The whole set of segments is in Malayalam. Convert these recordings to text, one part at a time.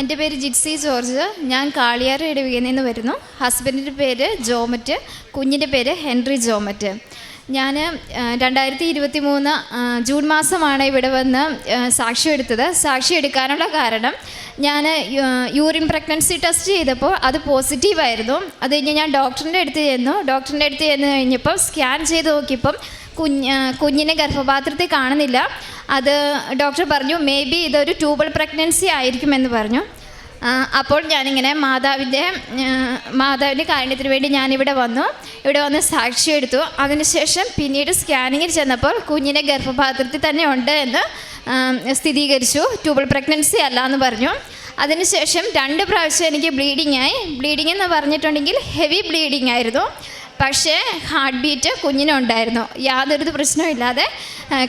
എന്റെ പേര് ജിറ്റ്സി ജോർജ്. ഞാൻ കാളിയാർ ഇടവികയിൽ നിന്ന് വരുന്നു. ഹസ്ബൻഡിന്റെ പേര് ജോമറ്റ്. കുഞ്ഞിന്റെ പേര് ഹെൻറി ജോമറ്റ്. ഞാൻ രണ്ടായിരത്തി ഇരുപത്തി മൂന്ന് ജൂൺ മാസമാണ് ഇവിടെ വന്ന് സാക്ഷി എടുത്തത്. സാക്ഷി എടുക്കാനുള്ള കാരണം ഞാൻ യൂറിൻ പ്രഗ്നൻസി ടെസ്റ്റ് ചെയ്തപ്പോൾ അത് പോസിറ്റീവായിരുന്നു. അത് കഴിഞ്ഞ് ഞാൻ ഡോക്ടറിന്റെ അടുത്ത് ചെന്നു. ഡോക്ടറിന്റെ അടുത്ത് ചെന്ന് കഴിഞ്ഞപ്പോൾ സ്കാൻ ചെയ്ത് നോക്കിയപ്പം കുഞ്ഞ് കുഞ്ഞിനെ ഗർഭപാത്രത്തിൽ കാണുന്നില്ല. അത് ഡോക്ടർ പറഞ്ഞു മേ ബി ഇതൊരു ട്യൂബൽ പ്രഗ്നൻസി ആയിരിക്കുമെന്ന് പറഞ്ഞു. അപ്പോൾ ഞാനിങ്ങനെ മാതാവിന്റെ മാതാവിന്റെ കാരണത്തിന് വേണ്ടി ഞാനിവിടെ വന്നു. ഇവിടെ വന്ന് സാക്ഷിയെടുത്തു അതിനുശേഷം പിന്നീട് സ്കാനിങ്ങിൽ ചെന്നപ്പോൾ കുഞ്ഞിനെ ഗർഭപാത്രത്തിൽ തന്നെ ഉണ്ട് എന്ന് സ്ഥിരീകരിച്ചു. ട്യൂബൽ പ്രഗ്നൻസി അല്ല എന്ന് പറഞ്ഞു. അതിനുശേഷം രണ്ട് പ്രാവശ്യം എനിക്ക് ബ്ലീഡിംഗ് ആയി. ബ്ലീഡിംഗ് എന്ന് പറഞ്ഞിട്ടുണ്ടെങ്കിൽ ഹെവി ബ്ലീഡിംഗ് ആയിരുന്നു. പക്ഷേ ഹാർട്ട് ബീറ്റ് കുഞ്ഞിനുണ്ടായിരുന്നു. യാതൊരു പ്രശ്നമില്ലാതെ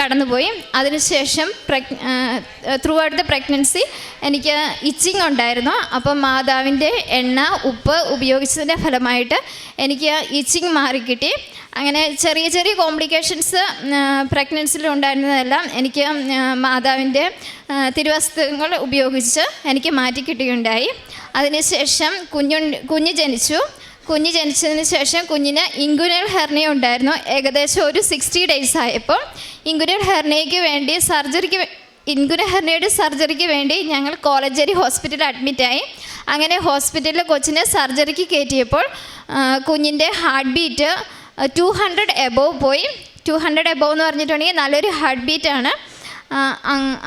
കടന്നുപോയി. അതിനുശേഷം preg throughout the pregnancy എനിക്ക് ഇച്ചിങ് ഉണ്ടായിരുന്നു. അപ്പം മാതാവിന്റെ എണ്ണ ഉപ്പ് ഉപയോഗിച്ചതിന്റെ ഫലമായിട്ട് എനിക്ക് ഇച്ചിങ് മാറിക്കിട്ടി. അങ്ങനെ ചെറിയ ചെറിയ കോംപ്ലിക്കേഷൻസ് പ്രഗ്നൻസിയിൽ ഉണ്ടായിരുന്നതെല്ലാം എനിക്ക് മാതാവിന്റെ ആ, തിരുവസ്ത്രങ്ങൾ ഉപയോഗിച്ച് എനിക്ക് മാറ്റി കിട്ടുകയുണ്ടായി അതിനുശേഷം കുഞ്ഞു കുഞ്ഞ് ജനിച്ചു. കുഞ്ഞ് ജനിച്ചതിന് ശേഷം കുഞ്ഞിന് ഇൻഗുനൽ ഹെർണിയ ഉണ്ടായിരുന്നു. ഏകദേശം ഒരു സിക്സ്റ്റി ഡേയ്സ് ആയപ്പോൾ ഇൻഗുനൽ ഹെർണിയയ്ക്ക് വേണ്ടി സർജറിക്ക് ഇൻഗുന ഹെർണിയുടെ സർജറിക്ക് വേണ്ടി ഞങ്ങൾ കോളേജരി ഹോസ്പിറ്റലിൽ അഡ്മിറ്റായി അങ്ങനെ ഹോസ്പിറ്റലിൽ കൊച്ചിനെ സർജറിക്ക് കയറ്റിയപ്പോൾ കുഞ്ഞിന്റെ heart beat two hundred above പോയി. ടു ഹൺഡ്രഡ് എബോവ് എന്ന് പറഞ്ഞിട്ടുണ്ടെങ്കിൽ നല്ലൊരു ഹാർട്ട് ബീറ്റാണ്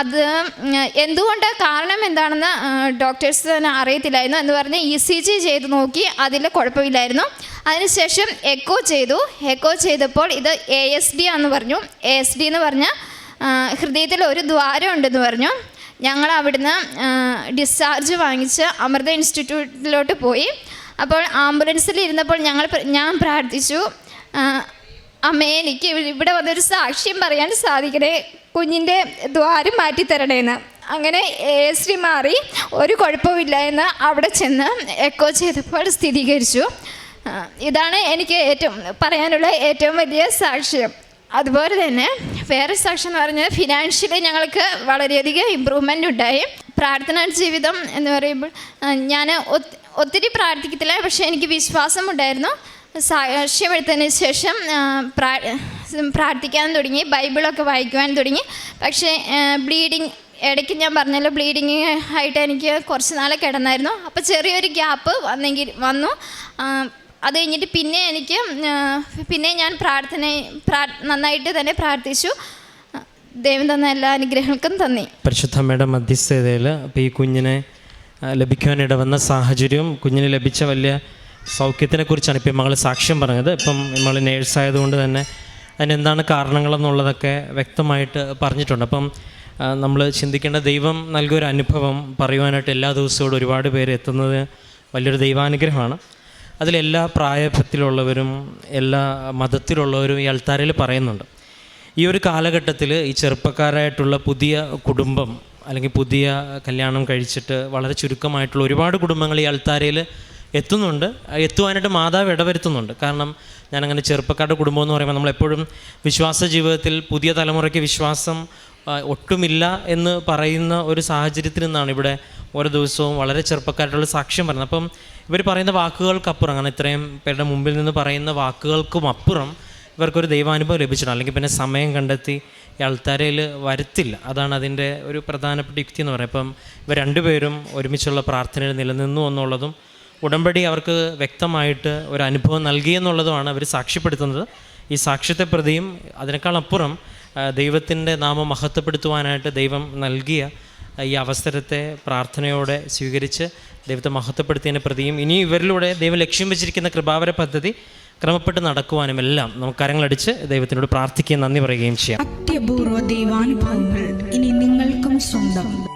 അത് എന്തുകൊണ്ട് കാരണം എന്താണെന്ന് ഡോക്ടേഴ്സ് തന്നെ അറിയത്തില്ലായിരുന്നു എന്ന് പറഞ്ഞ് ഇ സി ജി ചെയ്ത് നോക്കി അതിൽ കുഴപ്പമില്ലായിരുന്നു. അതിനുശേഷം എക്കോ ചെയ്തു. എക്കോ ചെയ്തപ്പോൾ ഇത് എ എസ് ഡി ആണെന്ന് പറഞ്ഞു. എ എസ് ഡി എന്ന് പറഞ്ഞാൽ ഹൃദയത്തിൽ ഒരു ദ്വാരം ഉണ്ടെന്ന് പറഞ്ഞു. ഞങ്ങൾ അവിടുന്ന് ഡിസ്ചാർജ് വാങ്ങിച്ച് അമൃത ഇൻസ്റ്റിറ്റ്യൂട്ടിലോട്ട് പോയി. അപ്പോൾ ആംബുലൻസിൽ ഇരുന്നപ്പോൾ ഞങ്ങൾ ഞാൻ പ്രാർത്ഥിച്ചു. അമ്മേ എനിക്ക് ഇവ- ഇവിടെ വന്നൊരു സാക്ഷ്യം പറയാൻ സാധിക്കണേ. കുഞ്ഞിന്റെ ദ്വാരം മാറ്റിത്തരണേന്ന്. അങ്ങനെ ഡി മാറി ഒരു കുഴപ്പമില്ല എന്ന് അവിടെ ചെന്ന് എക്കോ ചെയ്തപ്പോൾ സ്ഥിരീകരിച്ചു. ഇതാണ് എനിക്ക് ഏറ്റവും പറയാനുള്ള ഏറ്റവും വലിയ സാക്ഷ്യം. അതുപോലെ തന്നെ വേറെ സാക്ഷ്യം എന്ന് പറഞ്ഞാൽ ഫിനാൻഷ്യലി ഞങ്ങൾക്ക് വളരെയധികം ഇമ്പ്രൂവ്മെന്റ് ഉണ്ടായി. പ്രാർത്ഥനാ ജീവിതം എന്ന് പറയുമ്പോൾ ഞാൻ ഒത്തിരി പ്രാർത്ഥിക്കത്തില്ല പക്ഷേ എനിക്ക് വിശ്വാസമുണ്ടായിരുന്നു. സാക്ഷ്യമെടുത്തതിന് ശേഷം പ്രാ- പ്രാർത്ഥിക്കാൻ തുടങ്ങി ബൈബിളൊക്കെ വായിക്കുവാൻ തുടങ്ങി. പക്ഷേ ബ്ലീഡിങ് ഇടയ്ക്ക് ഞാൻ പറഞ്ഞല്ലോ ബ്ലീഡിങ് ആയിട്ട് എനിക്ക് കുറച്ച് നാൾ കിടന്നായിരുന്നു. അപ്പോൾ ചെറിയൊരു ഗ്യാപ്പ് വന്നെങ്കിൽ വന്നു. അത് കഴിഞ്ഞിട്ട് പിന്നെ എനിക്ക് പിന്നെ ഞാൻ പ്രാർത്ഥന പ്രാ നന്നായിട്ട് തന്നെ പ്രാർത്ഥിച്ചു. ദൈവം തന്ന എല്ലാ അനുഗ്രഹങ്ങൾക്കും തന്നി പരിശുദ്ധമ്മയുടെ മധ്യസ്ഥതയിൽ അപ്പോൾ ഈ കുഞ്ഞിനെ ആ, ലഭിക്കുവാനിട വന്ന സാഹചര്യവും കുഞ്ഞിന് ലഭിച്ച വലിയ സൗഖ്യത്തിനെക്കുറിച്ചാണ് ഇപ്പം മകൾ സാക്ഷ്യം പറഞ്ഞത്. ഇപ്പം നമ്മൾ നേഴ്സായതുകൊണ്ട് തന്നെ അതിനെന്താണ് കാരണങ്ങളെന്നുള്ളതൊക്കെ വ്യക്തമായിട്ട് പറഞ്ഞിട്ടുണ്ട്. അപ്പം നമ്മൾ ചിന്തിക്കേണ്ട ദൈവം നൽകിയൊരു അനുഭവം പറയുവാനായിട്ട് എല്ലാ ദിവസവും ഒരുപാട് പേര് എത്തുന്നത് വലിയൊരു ദൈവാനുഗ്രഹമാണ്. അതിലെല്ലാ പ്രായത്തിലുള്ളവരും എല്ലാ മതത്തിലുള്ളവരും ഈ അൾത്താരയിൽ പറയുന്നുണ്ട്. ഈ ഒരു കാലഘട്ടത്തിൽ ഈ ചെറുപ്പക്കാരായിട്ടുള്ള പുതിയ കുടുംബം അല്ലെങ്കിൽ പുതിയ കല്യാണം കഴിച്ചിട്ട് വളരെ ചുരുക്കമായിട്ടുള്ള ഒരുപാട് കുടുംബങ്ങൾ ഈ അൾത്താരയിൽ എത്തുന്നുണ്ട്. എത്തുവാനായിട്ട് മാതാവ് ഇടവരുത്തുന്നുണ്ട്. കാരണം ഞാനങ്ങനെ ചെറുപ്പക്കാരുടെ കുടുംബം എന്ന് പറയുമ്പോൾ നമ്മളെപ്പോഴും വിശ്വാസ ജീവിതത്തിൽ പുതിയ തലമുറയ്ക്ക് വിശ്വാസം ഒട്ടുമില്ല എന്ന് പറയുന്ന ഒരു സാഹചര്യത്തിൽ നിന്നാണ് ഇവിടെ ഓരോ ദിവസവും വളരെ ചെറുപ്പക്കാരായിട്ടുള്ള സാക്ഷ്യം പറയുന്നത്. അപ്പം ഇവർ പറയുന്ന വാക്കുകൾക്കപ്പുറം കാരണം ഇത്രയും പേരുടെ മുമ്പിൽ നിന്ന് പറയുന്ന വാക്കുകൾക്കും അപ്പുറം ഇവർക്കൊരു ദൈവാനുഭവം ലഭിച്ചിട്ടുണ്ട്. അല്ലെങ്കിൽ പിന്നെ സമയം കണ്ടെത്തി ഈ അൾത്താരയിൽ വരുത്തില്ല. അതാണ് അതിന്റെ ഒരു പ്രധാനപ്പെട്ട യുക്തി എന്ന് പറയുന്നത്. അപ്പം ഇവർ രണ്ടുപേരും ഒരുമിച്ചുള്ള പ്രാർത്ഥനയിൽ നിലനിന്നു എന്നുള്ളതും ഉടമ്പടി അവർക്ക് വ്യക്തമായിട്ട് ഒരു അനുഭവം നൽകിയെന്നുള്ളതുമാണ് അവർ സാക്ഷ്യപ്പെടുത്തുന്നത്. ഈ സാക്ഷ്യത്തെ പ്രതിയും അതിനേക്കാളപ്പുറം ദൈവത്തിന്റെ നാമം മഹത്വപ്പെടുത്തുവാനായിട്ട് ദൈവം നൽകിയ ഈ അവസരത്തെ പ്രാർത്ഥനയോടെ സ്വീകരിച്ച് ദൈവത്തെ മഹത്വപ്പെടുത്തിയതിനെ പ്രതിയും ഇനി ഇവരിലൂടെ ദൈവം ലക്ഷ്യം വെച്ചിരിക്കുന്ന കൃപാവര പദ്ധതി ക്രമപ്പെട്ട് നടക്കുവാനും എല്ലാം നമുക്ക് കരങ്ങളടിച്ച് ദൈവത്തിനോട് പ്രാർത്ഥിക്കുകയും നന്ദി പറയുകയും ചെയ്യാം. അത്യപൂർവ ദൈവാനുഭവങ്ങൾ ഇനി നിങ്ങൾക്കും സ്വന്തം.